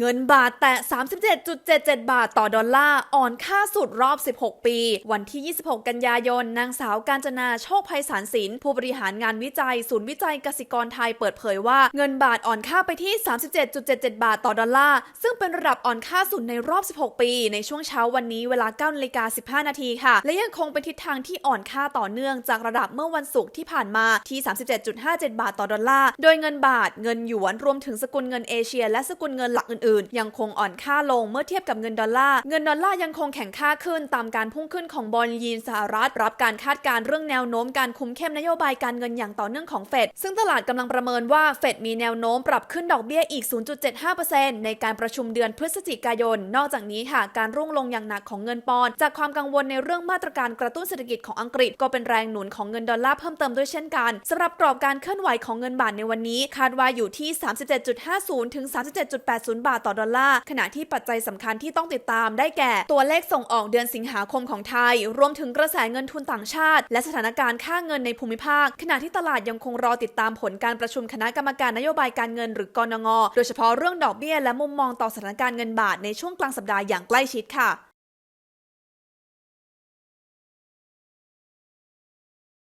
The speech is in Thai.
เงินบาทแตะ 37.77 บาทต่อดอลลาร์อ่อนค่าสุดรอบ 16 ปี วันที่ 26 กันยายน นางสาวการจนาโชคภัยสารสิน ผู้บริหารงานวิจัย ศูนย์วิจัยกสิกรไทยเปิดเผยว่าเงินบาทอ่อนค่าไปที่ 37.77 บาทต่อดอลลาร์ ซึ่งเป็นระดับอ่อนค่าสุดในรอบ 16 ปี ในช่วงเช้าวันนี้เวลา9นาฬิกา15 นาทีค่ะ และยังคงเป็นทิศทางที่อ่อนค่าต่อเนื่องจากระดับเมื่อวันศุกร์ที่ผ่านมาที่ 37.57 บาทต่อดอลลาร์ โดยเงินบาท เงินหยวน รวมถึงสกุลเงินเอเชีย และสกุลเงินหลักอื่นๆ ยังคงอ่อนค่าลงเมื่อเทียบกับเงินดอลลาร์ เงินดอลลาร์ยังคงแข็งค่าขึ้นตามการพุ่งขึ้นของบอลยีนสหรัฐ รับการคาดการเรื่องแนวโน้มการคุมเข้มนโยบายการเงินอย่างต่อเนื่องของเฟด ซึ่งตลาดกำลังประเมินว่าเฟดมีแนวโน้มปรับขึ้นดอกเบี้ยอีก 0.75%ในการประชุมเดือนพฤศจิกายน นอกจากนี้ค่ะ การร่วงลงอย่างหนักของเงินปอนด์จากความกังวลในเรื่องมาตรการกระตุ้นเศรษฐกิจของอังกฤษก็เป็นแรงหนุนของเงินดอลลาร์เพิ่มเติมด้วยเช่นกันสำหรับกรอบการเคลื่อนไหวของเงินบาทในวันนี้ คาดว่าอยู่ที่ 37.50 ถึง 37.80 บาทต่อดอลลาร์ ขณะที่ปัจจัยสำคัญที่ต้องติดตามได้แก่ตัวเลขส่งออกเดือนสิงหาคมของไทย รวมถึงกระแสเงินทุนต่างชาติ และสถานการณ์ค่าเงินในภูมิภาค ขณะที่ตลาดยังคงรอติดตามผลการประชุมคณะกรรมการนโยบายการเงินหรือกนง โดยเฉพาะเรื่องดอกเบี้ยและมุมมองต่อสถานการณ์เงินบาทในช่วงกลางสัปดาห์อย่างใกล้ชิดค่ะ